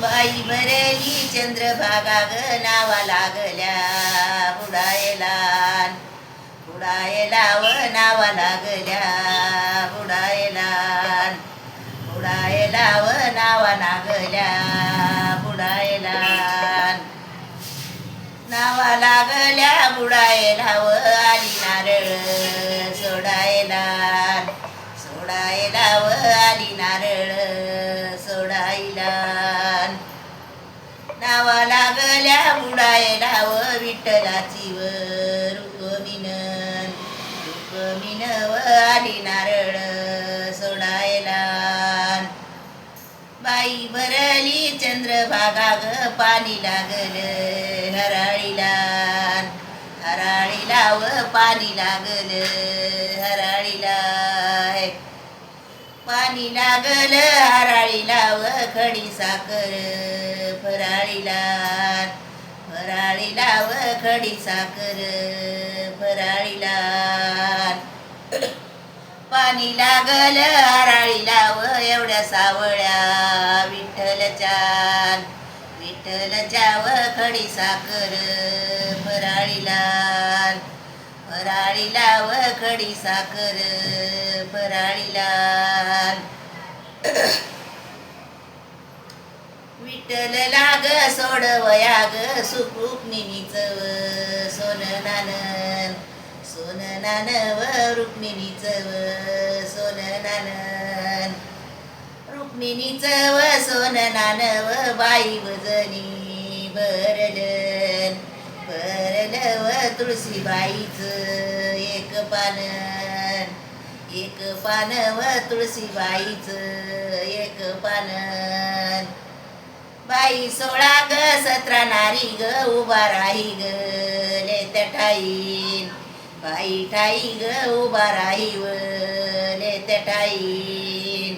बाई भरली चंद्रभागा ग नावा लागल्या. बुडायला बुडायला व नावा लागल्या. बुडायला बुडायला व नावा लागल्या. बुडायला नावा लागल्या. बुडायला व आली नारळ. सोडायला सोडायला व लागल्या बुडायला व विठ्ठलाची व रुक्मिण रुक्मिण व आली नारळ सोडायला. बाई भरली चंद्रभागा ग पाणी लागल हराळीला. हराळीला व पाणी लागल हराळीला. पाणी लागल हराळीला व खडी साखर फराळीला. फराळीला व खडी साखर फराळीला पाणी लागल हराळीला व एवढ्या सावळ्या विठ्ठलच्या विठ्ठलच्या व खडी साखर फराळीला फराळीला व खडी साखर फराळीला विठ्ठल लाग सोडवया ग सुखरूप मिनीच सोन नानन सोन नान व रुक्मिणीच व सोन नानन रुक्मिणीच व सोन नान व बाई वजनी भरल भरल व तुळशीबाईच एक पान. एक पान व तुळशीबाईच एक पान. बाई सोळा ग सतरा नारी ग उभा राही ग लेत्या ठाईन बाई ठाई ग उभा राही व लेत्या ठाईन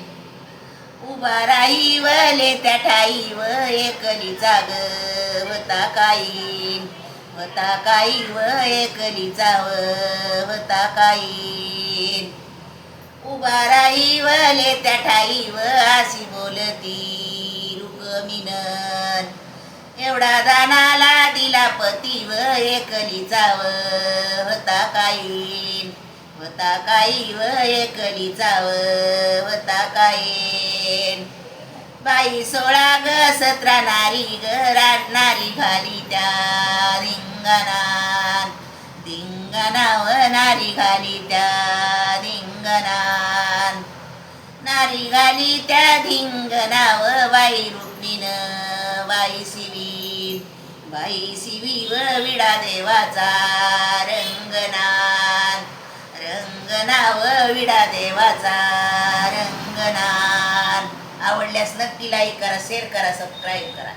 उभा राही व लेत्या ठाई व एकली जाग वता काईन वता काई व एकली जाव वता काईन उभा राही व लेत्या ठाई व अशी बोलती. मिनन एवढा दानाला दिला पती व एकली जाव होता काईन होता काई व एकली जाव होता काईन बाई सोळा ग सतरा नारी ग नारी घाली त्या रिंगणा धिंगणाव नारी घाली त्या रिंगणा नारी घाली त्या धिंगणाव बाई बाई शिवी बाई शिवी व विडा देवाचा रंगनाथ रंगनाव विडा देवाचा रंगनाथ आवडल्यास नक्की लाईक करा शेअर करा सबस्क्राईब करा.